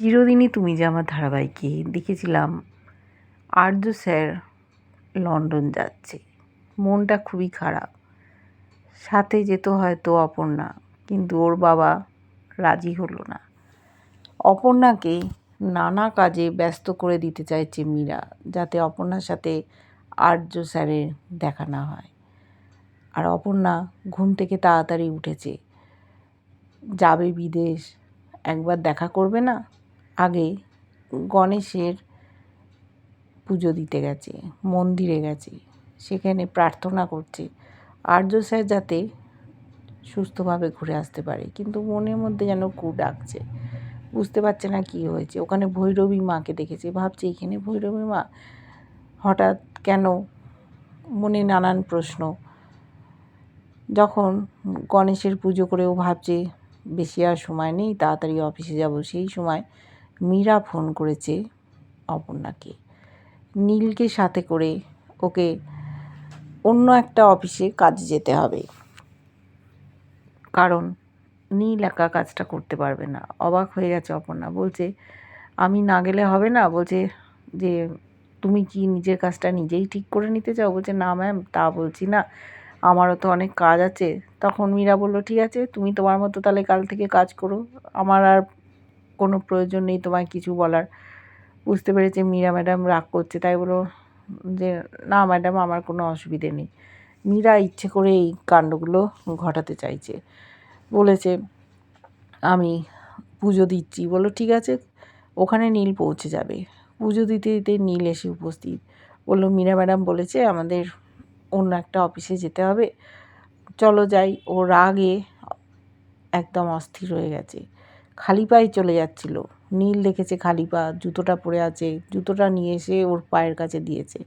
চিরদিনই তুমি যে আমার ধারাবাহিকে, দেখেছিলাম আর্য স্যার লন্ডন যাচ্ছে। মনটা খুবই খারাপ। সাথে যেত হয়তো অপর্ণা, কিন্তু ওর বাবা রাজি হলো না। অপর্ণাকে নানা কাজে ব্যস্ত করে দিতে চাইছে মীরা, যাতে অপর্ণার সাথে আর্য স্যারের দেখা না হয়। আর অপর্ণা ঘুম থেকে তাড়াতাড়ি উঠেছে। যাবে বিদেশ, একবার দেখা করবে না? আগে গণেশের পুজো দিতে গেছে, মন্দিরে গেছে, সেখানে প্রার্থনা করছে। আর্য স্যার যাতে সুস্থভাবে ঘুরে আসতে পারে, কিন্তু মনের মধ্যে যেন কু ডাকছে। বুঝতে পারছে না কি হয়েছে। ওখানে ভৈরবী মাকে দেখেছে। ভাবছে, এখানে ভৈরবী মা? হঠাৎ কেন? মনে নানান প্রশ্ন। যখন গণেশের পুজো করেও ভাবছে, বেশি আর সময় নেই, তাড়াতাড়ি অফিসে যাব। সেই সময় মীরা ফোন করেছে অপর্ণাকে। নীলকে সাথে করে ওকে অন্য একটা অফিসে কাজে যেতে হবে। কারণ নীল একা কাজটা করতে পারবে না। অবাক হয়ে গেছে অপর্ণা। বলছে, আমি না গেলে হবে না? বলছে, যে তুমি কি নিজের কাজটা নিজেই ঠিক করে নিতে চাও? বলছে, না ম্যাম, তা বলছি না। আমারও তো অনেক কাজ আছে। তখন মীরা বলল, ঠিক আছে, তুমি তোমার মতো তাহলে কাল থেকে কাজ করো। আমার আর কোনো প্রয়োজন নেই তোমায় কিছু বলার। বুঝতে পেরেছে মীরা ম্যাডাম রাগ করছে, তাই বলো যে, না ম্যাডাম, আমার কোনো অসুবিধে নেই। মীরা ইচ্ছে করে এই কাণ্ডগুলো ঘটাতে চাইছে। বলেছে, আমি পুজো দিচ্ছি। বলো, ঠিক আছে, ওখানে নীল পৌঁছে যাবে। পুজো দিতে দিতে নীল এসে উপস্থিত। বলল, মীরা ম্যাডাম বলেছে আমাদের অন্য একটা অফিসে যেতে হবে। চলো যাই, ও রাগে একদম অস্থির হয়ে গেছে। খালি পায়ে চলে যাচ্ছিল। নীল দেখেছে খালি পা জুতোটা পরে আছে, জুতোটা নিয়ে এসে ওর পায়ের কাছে দিয়েছে।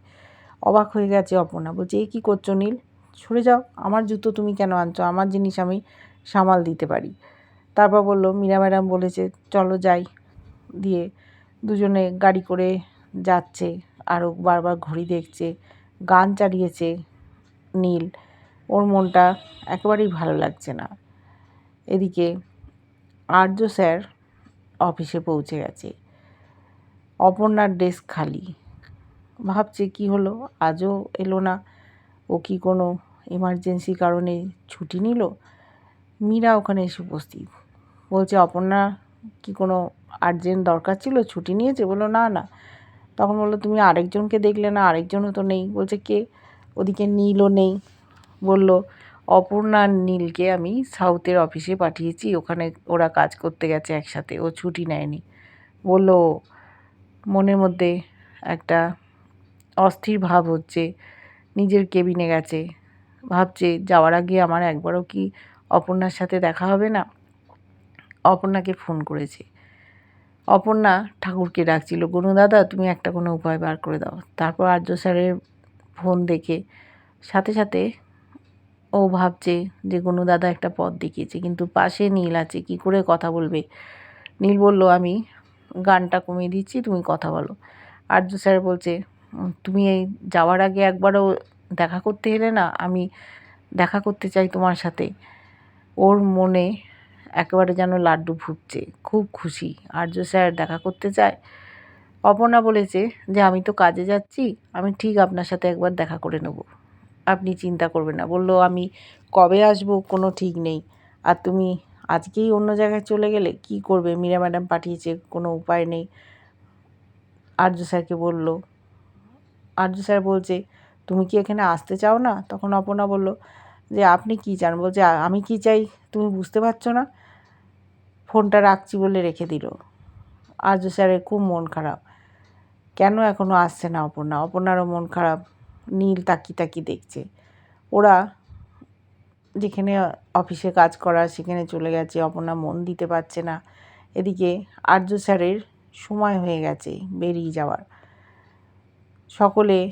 অবাক হয়ে গেছে অপর্ণা, বলছে, এ কী করছ নীল? সরে যাও, আমার জুতো তুমি কেন আনছো? আমার জিনিস আমি সামাল দিতে পারি। তারপর বলল, মীরা ম্যাডাম বলেছে, চলো যাই। দিয়ে দুজনে গাড়ি করে যাচ্ছে, আরও বারবার ঘড়ি দেখছে, গান চালিয়েছে নীল। ওর মনটা একেবারেই ভালো লাগছে না। এদিকে আর্য স্যার অফিসে পৌঁছে গেছে। অপর্ণার ডেস্ক খালি। ভাবছে কি হলো? আজও এলো না। ও কি কোনো এমার্জেন্সি কারণে ছুটি নিল? মীরা ওখানে এসে উপস্থিত। বলছে, অপর্ণা, কি কোনো আর্জেন্ট দরকার ছিল? ছুটি নিয়েছে? বলল, না না। তখন বলল, তুমি আরেকজনকে দেখলে না? আরেকজনও তো নেই। বলছে, কে? ওদিকে নীলও নেই। বলল অপর্ণা নীলকে আমি সাউথের অফিসে পাঠিয়েছি। ওখানে ওরা কাজ করতে গেছে একসাথে। ও ছুটি নেয়নি। বলল, মনের মধ্যে একটা অস্থির ভাব হচ্ছে। নিজের কেবিনে গেছে। ভাবছে, যাওয়ার আগে আমার একবারও কি অপর্ণার সাথে দেখা হবে না? অপর্ণাকে ফোন করেছে। অপর্ণা ঠাকুরকে ডাকছিল। গনু দাদা, তুমি একটা কোনো উপায় বার করে দাও। তারপর আর্য স্যারের ফোন দেখে সাথে সাথে ও ভাবছে যে গনু দাদা একটা পথ দেখিয়েছে, কিন্তু পাশে নীল আছে, কি করে কথা বলবে? নীল বলল, আমি গানটা কমিয়ে দিচ্ছি, তুমি কথা বলো। আর্য স্যার বলছে, তুমি এই যাওয়ার আগে একবারও দেখা করতে এলে না? আমি দেখা করতে চাই তোমার সাথে। ওর মনে একেবারে যেন লাড্ডু ফুটছে, খুব খুশি। আর্য স্যার, দেখা করতে চায় অপর্ণা বলেছে যে, আমি তো কাজে যাচ্ছি, আমি ঠিক আপনার সাথে একবার দেখা করে নেব। আপনি চিন্তা করবেন না। বলল, আমি কবে আসব? কোনো ঠিক নেই। আর তুমি আজকেই অন্য জায়গায় চলে গেলে কি করবে? মীরা ম্যাডাম পাঠিয়েছে, কোনো উপায় নেই। আর্য স্যারকে বলল আর্য স্যার বলছে, তুমি কি এখানে আসতে চাও না? তখন অপর্ণা বলল, যে আপনি কি চান? বলছে আমি কি চাই তুমি বুঝতে পারছ না? ফোনটা রাখছি বলে রেখে দিল। আর্য স্যারের খুব মন খারাপ। কেন এখনও আসছে না অপর্ণা? অপর্ণারও মন খারাপ। নীল তাকি তাকি দেখছে। ওরা যেখানে অফিসে কাজ করা সেখানে চলে গেছে, অপর্ণা মন দিতে পারছে না। এদিকে আর্য স্যারের সময় হয়ে গেছে বেরিয়ে যাওয়ার। সকলে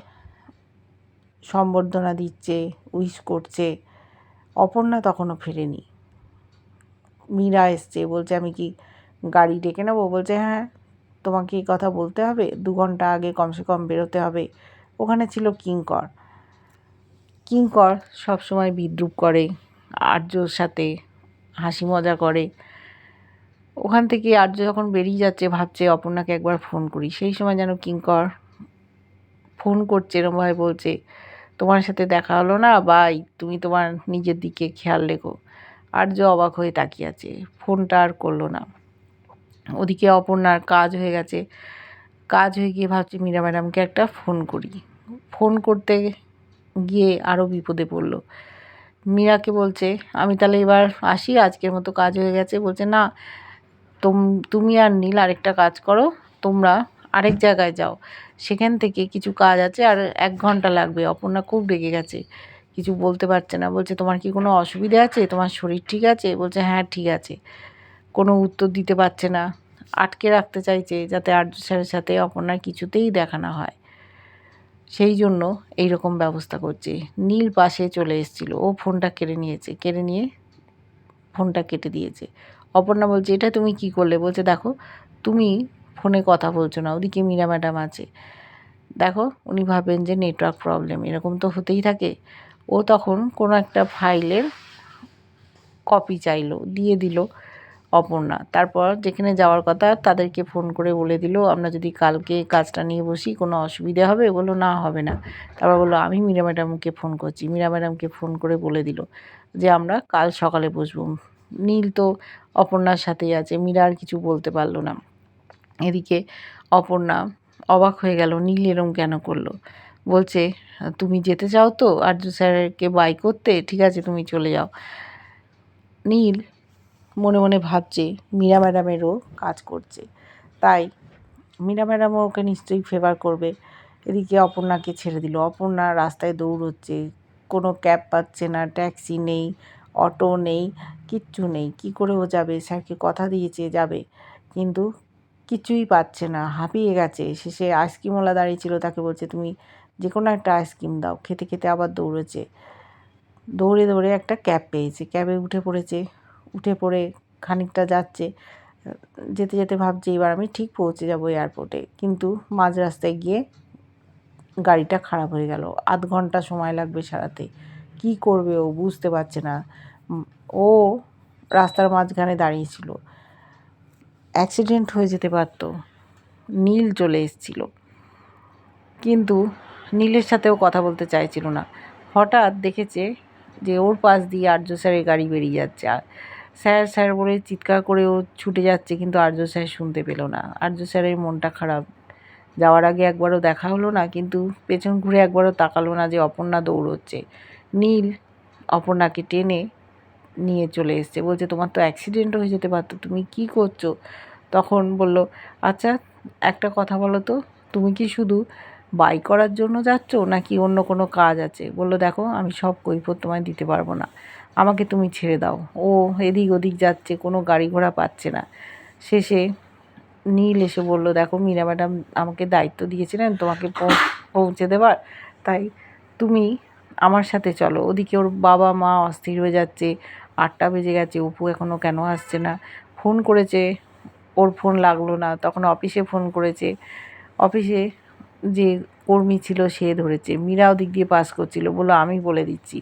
সম্বর্ধনা দিচ্ছে, উইশ করছে। অপর্ণা তখনও ফেরেনি। মীরা এসছে, বলছে, আমি কি গাড়ি ডেকে নেব? বলছে হ্যাঁ তোমাকে এই কথা বলতে হবে। দু ঘণ্টা আগে কমসে কম বেরোতে হবে। ওখানে ছিল কিঙ্কর। কিঙ্কর সবসময় বিদ্রুপ করে, আর্যর সাথে হাসি মজা করে। ওখান থেকে আর্য যখন বেরিয়ে যাচ্ছে, ভাবছে অপর্ণাকে একবার ফোন করি। সেই সময় যেন কিঙ্কর ফোন করছে, এরমভাবে বলছে, তোমার সাথে দেখা হলো না? বাই, তুমি তোমার নিজের দিকে খেয়াল রেখো। আর্য অবাক হয়ে তাকিয়ে আছে। ফোনটা আর করল না। ওদিকে অপর্ণার কাজ হয়ে গেছে। কাজ হয়ে গিয়ে ভাবছি মীরা ম্যাডামকে একটা ফোন করি। ফোন করতে গিয়ে আরও বিপদে পড়ল। মীরাকে বলছে, আমি তাহলে এবার আসি, আজকের মতো কাজ হয়ে গেছে। বলছে, না, তোম, তুমি আর নীল আরেকটা কাজ করো, তোমরা আরেক জায়গায় যাও। সেখান থেকে কিছু কাজ আছে আর এক ঘণ্টা লাগবে। অপর্ণা খুব রেগে গেছে, কিছু বলতে পারছে না। বলছে, তোমার কি কোনো অসুবিধা আছে? তোমার শরীর ঠিক আছে? বলছে হ্যাঁ ঠিক আছে। কোনো উত্তর দিতে পারছে না। আটকে রাখতে চাইছে যাতে আর্য স্যারের সাথে অপর্ণার কিছুতেই দেখা না হয়। সেই জন্য এই রকম ব্যবস্থা করছে। নীল পাশে চলে এসেছিল। ও ফোনটা কেড়ে নিয়েছে। কেড়ে নিয়ে ফোনটা কেটে দিয়েছে। অপর্ণা বলছে, এটা তুমি কি করলে? বলছে, দেখো, তুমি ফোনে কথা বলছো না। ওদিকে মীরা ম্যাডাম আছে। দেখো, উনি ভাবেন যে নেটওয়ার্ক প্রবলেম। এরকম তো হতেই থাকে। ও তখন কোনো একটা ফাইলের কপি চাইলো, দিয়ে দিল। অপর্ণা। তারপর যেখানে যাওয়ার কথা তাদেরকে ফোন করে বলে দিল, আমরা যদি কালকে কাজটা নিয়ে বসি, কোনো অসুবিধা হবে? বলল, না, হবে না। তারপর বলল, আমি মীরা ম্যাডামকে ফোন করছি। মীরা ম্যাডামকে ফোন করে বলে দিল যে, আমরা কাল সকালে বসবো। নীল তো অপর্ণার সাথেই আছে, মীরা আর কিছু বলতে পারল না। এদিকে অপর্ণা অবাক হয়ে গেল, নীল এরম কেন করল? বলছে, তুমি যেতে চাও তো, আর্য স্যারকে বাই করতে, ঠিক আছে, তুমি চলে যাও। নীল মনে মনে ভাবছে মীরা ম্যাডামেরও কাজ করছে। তাই মীরা ম্যাডামও ওকে নিশ্চয়ই ফেভার করবে। এদিকে অপর্ণাকে ছেড়ে দিল। অপর্ণা রাস্তায় দৌড়চ্ছে। কোনো ক্যাব পাচ্ছে না ট্যাক্সি নেই অটো নেই, কিচ্ছু নেই। কি করে ও যাবে? স্যারকে কথা দিয়েছে, যাবে। কিন্তু কিছুই পাচ্ছে না। হাঁপিয়ে গেছে। শেষে আইসক্রিমওয়ালা দাঁড়িয়েছিল। তাকে বলছে, তুমি যে কোনো একটা আইসক্রিম দাও। খেতে খেতে আবার দৌড়েছে। দৌড়ে দৌড়ে একটা ক্যাব পেয়েছে। ক্যাবে উঠে পড়েছে। উঠে পড়ে খানিকটা যাচ্ছে, যেতে যেতে ভাবছে এবার আমি ঠিক পৌঁছে যাব এয়ারপোর্টে কিন্তু মাঝ রাস্তায় গিয়ে গাড়িটা খারাপ হয়ে গেল। আধ ঘণ্টা সময় লাগবে সারাতে। কি করবে ও বুঝতে পারছে না। ও রাস্তার মাঝখানে দাঁড়িয়েছিল অ্যাক্সিডেন্ট হয়ে যেতে পারতো। নীল চলে এসেছিল। কিন্তু নীলের সাথেও কথা বলতে চাইছিল না। হঠাৎ দেখেছে যে ওর পাশ দিয়ে আর্য স্যারের গাড়ি বেরিয়ে যাচ্ছে। আর স্যার স্যার বলে চিৎকার করে ও ছুটে যাচ্ছে, কিন্তু আর্য স্যার শুনতে পেল না। আর্য স্যারের মনটা খারাপ। যাওয়ার আগে একবারও দেখা হলো না, কিন্তু পেছন ঘুরে একবারও তাকালো না যে অপর্ণা দৌড়চ্ছে। নীল অপর্ণাকে টেনে নিয়ে চলে এসছে। বলছে, তোমার তো অ্যাক্সিডেন্ট হয়ে যেতে পারতো, তুমি কি করছ? তখন বলল আচ্ছা একটা কথা বলো তো, তুমি কি শুধু বাই করার জন্য যাচ্ছ, নাকি অন্য কোনো কাজ আছে? বলল, দেখো, আমি সব কৈফত তোমায় দিতে পারব না। আমাকে তুমি ছেড়ে দাও। ও এদিক ওদিক যাচ্ছে, কোনো গাড়ি ঘোড়া পাচ্ছে না। শেষে নীল এসে বলল, দেখো মীরা ম্যাডাম আমাকে দায়িত্ব দিয়েছিলেন, তোমাকে পৌঁছে দেবার। তাই তুমি আমার সাথে চলো। ওদিকে ওর বাবা মা অস্থির হয়ে যাচ্ছে, আটটা বেজে গেছে, অপু এখনও কেন আসছে না? ফোন করেছে, ওর ফোন লাগল না। তখন অফিসে ফোন করেছে। অফিসে যে কর্মী ছিল সে ধরেছে। মীরা ওদিক দিয়ে পাস করছিল। বলো আমি বলে দিচ্ছি।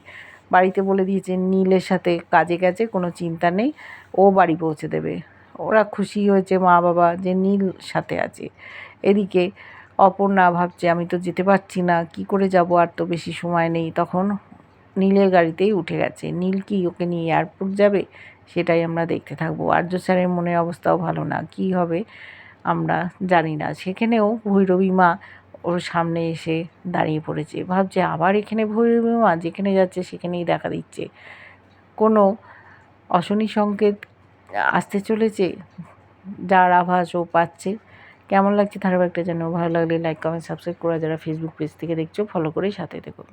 বাড়িতে বলে দিয়েছে নীলের সাথে কাজে গেছে, কোনো চিন্তা নেই, ও বাড়ি পৌঁছে দেবে। ওরা খুশি হয়েছে মা বাবা যে নীল সাথে আছে। এদিকে অপর্ণা ভাবছে, আমি তো যেতে পারছি না, কি করে যাব, আর তো বেশি সময় নেই। তখন নীলের গাড়িতেই উঠে গেছে। নীল কি ওকে নিয়ে এয়ারপোর্ট যাবে? সেটাই আমরা দেখতে থাকব। আর্য স্যারের মনের অবস্থাও ভালো না। কি হবে আমরা জানি না। সেখানেও ভৈরবী মা ওর সামনে এসে দাঁড়িয়ে পড়েছে। ভাবছে আবার এখানে ভৈরবীমা যেখানে যাচ্ছে সেখানেই দেখা দিচ্ছে। কোনো অশনি সংকেত আসতে চলেছে? যার আভাস ও পাচ্ছে। কেমন লাগছে ধারাবাহিকটা যেন ভালো লাগলে লাইক কমেন্ট সাবস্ক্রাইব করা যারা ফেসবুক পেজ থেকে দেখছ ফলো করে সাথে দেখো